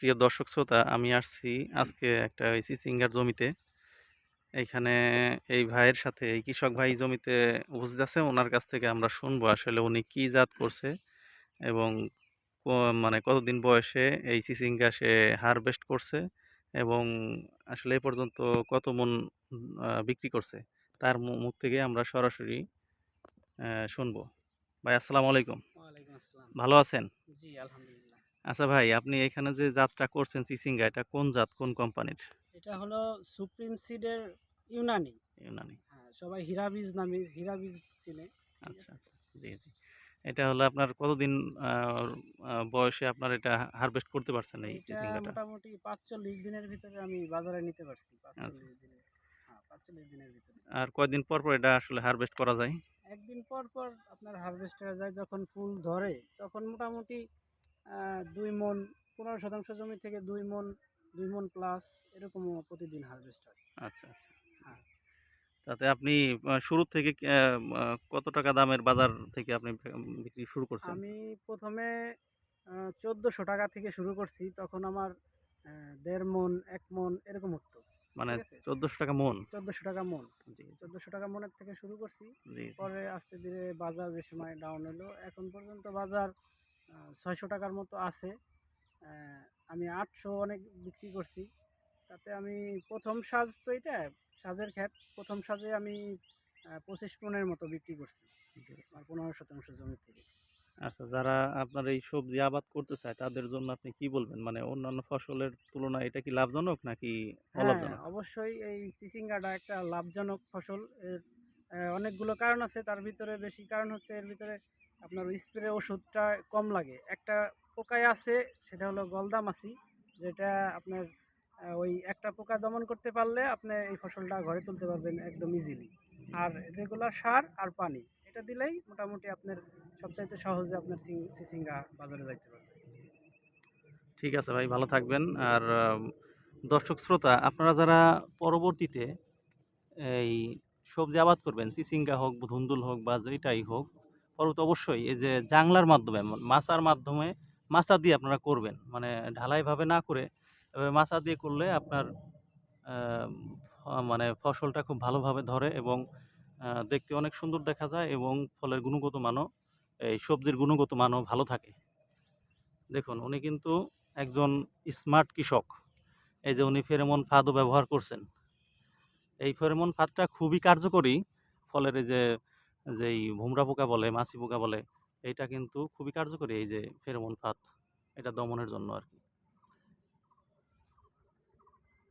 প্রিয় দর্শক শ্রোতা আমি আসছি আজকে একটা ওই সিঙ্গার জমিতে। এইখানে এই ভাইয়ের সাথে এই কৃষক ভাই জমিতে উপস্থিত আছে ওনার কাছ থেকে আমরা শুনব আসলে উনি কি জাত করছে এবং মানে কতদিন বয়সে এই সিসিঙ্গা সে হারভেস্ট করছে এবং আসলে এ পর্যন্ত কত মন বিক্রি করছে তার মুখ থেকে আমরা সরাসরি শুনব। ভাই আসসালামু আলাইকুম। ভালো আছেন? জি আলহামদুলিল্লাহ। আচ্ছা ভাই আপনি এখানে যে জাতটা করছেন সিসিঙ্গা এটা কোন জাত কোন কোম্পানির? এটা হলো সুপ্রিম সিডের ইউনানি। ইউনানি। হ্যাঁ সবাই হীরাবীজ নামে হীরাবীজ চিনে। আচ্ছা আচ্ছা জি জি। এটা হলো আপনার কতদিন বয়সে আপনার এটা হারভেস্ট করতে পারছেন এই সিসিঙ্গাটা? মোটামুটি পাঁচচল্লিশ দিনের ভিতরে আমি বাজারে নিতে পারছি আচ্ছা। পাঁচচল্লিশ দিনে হ্যাঁ পাঁচচল্লিশ দিনের ভিতরে। আর কয়দিন পর পর এটা আসলে হারভেস্ট করা যায়? একদিন পর পর আপনার হারভেস্ট হয়ে যায় যখন ফুল ধরে তখন মোটামুটি দুই মন পনেরো শতাংশ জমি থেকে দুই মন দুই মন প্লাস এরকমও প্রতিদিন হারভেস্ট হয়। আচ্ছা আচ্ছা। হ্যাঁ। তাতে আপনি শুরু থেকে কত টাকা দামের বাজার থেকে আপনি বিক্রি শুরু করছেন? আমি প্রথমে চোদ্দোশো টাকা থেকে শুরু করছি তখন আমার দেড় মন এক মন এরকম হতো মানে। চোদ্দোশো টাকা মন? চোদ্দোশো টাকা মন। জি চোদ্দোশো টাকা মনের থেকে শুরু করছি পরে আস্তে ধীরে বাজার যে সময় ডাউন হলো এখন পর্যন্ত বাজার ছয়শো টাকার মতো আছে। আমি আটশো অনেক বিক্রি করছি। তাতে আমি প্রথম সাজ তো এটা সাজের ক্ষেত। প্রথম সাজে আমি পঁচিশ মনের মতো বিক্রি করছি। আর পনেরো শতাংশ জমি থেকে। আচ্ছা যারা আপনার এই সবজি আবাদ করতে চায় তাদের জন্য আপনি কি বলবেন? মানে অন্যান্য ফসলের তুলনায় এটা কি লাভজনক নাকি হ্যাঁ অবশ্যই এই চিচিঙ্গাটা একটা লাভজনক ফসল। এর অনেকগুলো কারণ আছে। তার ভিতরে বেশি কারণ হচ্ছে এর ভিতরে আপনার স্প্রে ওষুধটা কম লাগে। একটা পোকায় আছে, সেটা হলো গলদামাছি, যেটা আপনার ওই একটা পোকা দমন করতে পারলে আপনি এই ফসলটা ঘরে তুলতে পারবেন একদম ইজিলি আর রেগুলার সার আর পানি, এটা দিলেই মোটামুটি আপনার সবচাইতে সহজে আপনার চিচিঙ্গা বাজারে যাইতে পারবে। ঠিক আছে ভাই, ভালো থাকবেন। আর দর্শক শ্রোতা, আপনারা যারা পরবর্তীতে এই সবজি আবাদ করবেন চিচিঙ্গা হোক, ধুন্দুল হোক বা যেটাই হোক, পরবর্তী অবশ্যই এই যে জাংলার মাধ্যমে ম- মাচার মাধ্যমে মাচা দিয়ে আপনারা করবেন। মানে ঢালাইভাবে না করে এভাবে মাচা দিয়ে করলে আপনার মানে ফসলটা খুব ভালোভাবে ধরে এবং দেখতে অনেক সুন্দর দেখা যায় এবং ফলের গুণগত মানও, এই সবজির গুণগত মানও ভালো থাকে। দেখুন, উনি কিন্তু একজন স্মার্ট কৃষক। এই যে উনি ফেরেমন ফাঁদও ব্যবহার করছেন। এই ফেরোমন ফাঁদটা খুবই কার্যকরী, ফলের যে, যেই ভুমরা পোকা বলে, মাছি পোকা বলে, এইটা কিন্তু খুবই কার্যকরী এই যে ফেরোমন ফাঁদ এটা দমনের জন্য আর কি।